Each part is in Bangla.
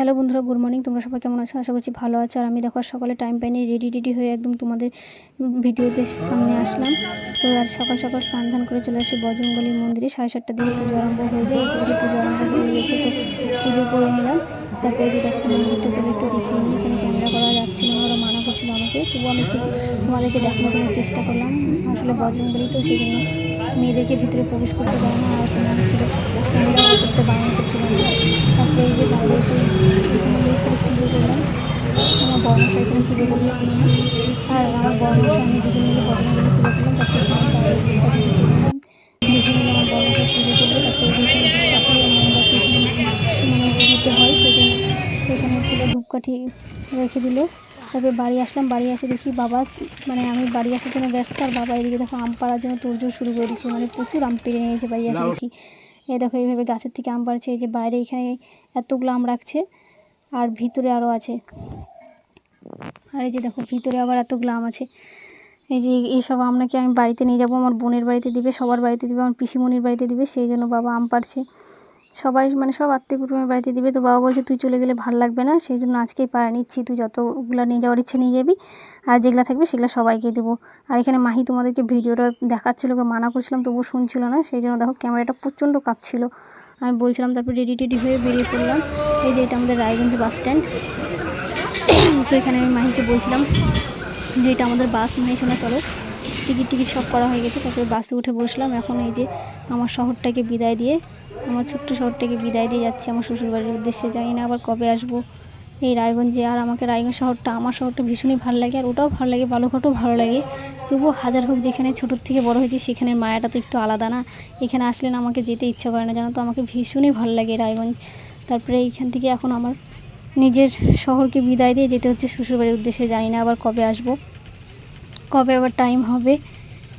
হ্যালো বন্ধুরা, গুড মর্নিং। তোমরা সবাই কেমন আছো? আশা করছি ভালো আছো। আর আমি দেখো আর সকালে টাইম পাইনি রেডি রেডি হয়ে একদম তোমাদের ভিডিওতে সামনে আসলাম। তো আজ সকাল সকাল স্নান ধান করে চলে আসি বজরঙ্গলির মন্দিরে। সাড়ে সাতটার দিকে পুজো আরম্ভ হয়ে যায়, এসে দেখি পুজো আরম্ভ হয়ে গেছে। তো পুজো করে নিলাম। তারপরে যে দেখো, মন্দিরটা চলে একটু দেখিয়ে নিই, এখানে ক্যামেরা করা যাচ্ছে না, ওরা মানা করছিল আমাকে। তবু আমি একটু তোমাদেরকে দেখানো দেওয়ার চেষ্টা করলাম। আসলে বজরঙ্গলি তো সেই জন্য মেয়েদেরকে ভিতরে প্রবেশ করতে দেয় না, আর তোমার হচ্ছিল ক্যামেরা করতে বারণ করছিল না তারপরে এই যে বাইরে এসে এখানে ভিতরে পুজো করলাম ধূপকাঠি রেখে দিল তারপরে বাড়ি আসলাম বাড়ি এসে দেখি বাবা মানে আমি বাড়ি আসার জন্য ব্যস্ত আর বাবা এদিকে দেখো আম পাড়ার জন্য তোড়জোড় শুরু করে দিচ্ছে মানে প্রচুর আম পেড়ে নিয়েছে বাড়ি এসে দেখি এই দেখো এইভাবে গাছের থেকে আম পাড়ছে এই যে বাইরে এখানে এতগুলো আম রাখছে আর ভিতরে আরও আছে। আর এই যে দেখো, ভিতরে আবার এত আম আছে। এই যে এইসব আম নাকি আমি বাড়িতে নিয়ে যাব, আমার বোনের বাড়িতে দিবে, সবার বাড়িতে দিবে, আমার পিসিমণির বাড়িতে দিবে, সেই জন্য বাবা আম পাড়ছে। সবাই মানে সব আত্মীয় কুটুমের বাড়িতে দিবে, তো বাবা বলছে, তুই চলে গেলে ভালো লাগবে না, সেই জন্য আজকেই পাড়া নিচ্ছি, তুই যতগুলো নিয়ে যাওয়ার ইচ্ছে নিয়ে যাবি, আর যেগুলো থাকবে সেগুলো সবাইকে দেবো। আর এখানে মাহি তোমাদেরকে ভিডিওটা দেখাচ্ছিলো মানা করছিলাম, তবুও শুনছিল না, সেই জন্য দেখো ক্যামেরাটা প্রচণ্ড কাঁপছিল। আমি বলছিলাম, তারপর রেডি টেডি হয়ে বেরিয়ে পড়লাম। এই যে এটা আমাদের রায়গঞ্জ বাস স্ট্যান্ড। তো এখানে আমি মাহিকে বলছিলাম যে এটা আমাদের বাস মাহি শোনা চলো। টিকিট টিকিট সব করা হয়ে গেছে, তারপরে বাসে উঠে বসলাম। এখন এই যে আমার শহরটাকে বিদায় দিয়ে, আমার ছোট্ট শহরটাকে বিদায় দিয়ে যাচ্ছি আমার শ্বশুরবাড়ির উদ্দেশ্যে। জানি না আবার কবে আসব। এই রায়গঞ্জে, আর আমাকে রায়গঞ্জ শহরটা, আমার শহরটা ভীষণই ভালো লাগে, আর ওটাও ভালো লাগে বালুঘাটও ভালো লাগে। তবুও হাজার হোক যেখানে ছোটোর থেকে বড় হয়েছি, সেখানের মায়াটা তো একটু আলাদা না। এখানে আসলে না আমাকে যেতে ইচ্ছা করে না, জানো তো? আমাকে ভীষণই ভালো লাগে রায়গঞ্জ। তারপরে এইখান থেকে এখন আমার নিজের শহরকে বিদায় দিয়ে যেতে হচ্ছে শ্বশুরবাড়ির উদ্দেশ্যে, জানি না আবার কবে আসব। কবে আবার টাইম হবে,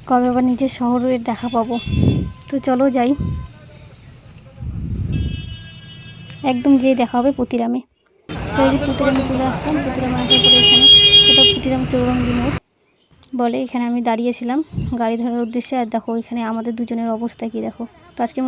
কবে আবার নিজের শহরের দেখা পাবো। তো চলো যাই। একদম যেয়ে দেখা হবে পুতিরামে। তো পুতিরামে চলে আসলাম, পুতিরামে আসার পরে এখানে, এটা পুতিরাম চৌরঙ্গি মোড়। বলে এখানে আমি দাঁড়িয়েছিলাম গাড়ি ধরার উদ্দেশ্যে, আর দেখো এখানে আমাদের দুজনের অবস্থা কি দেখো। তো আজকে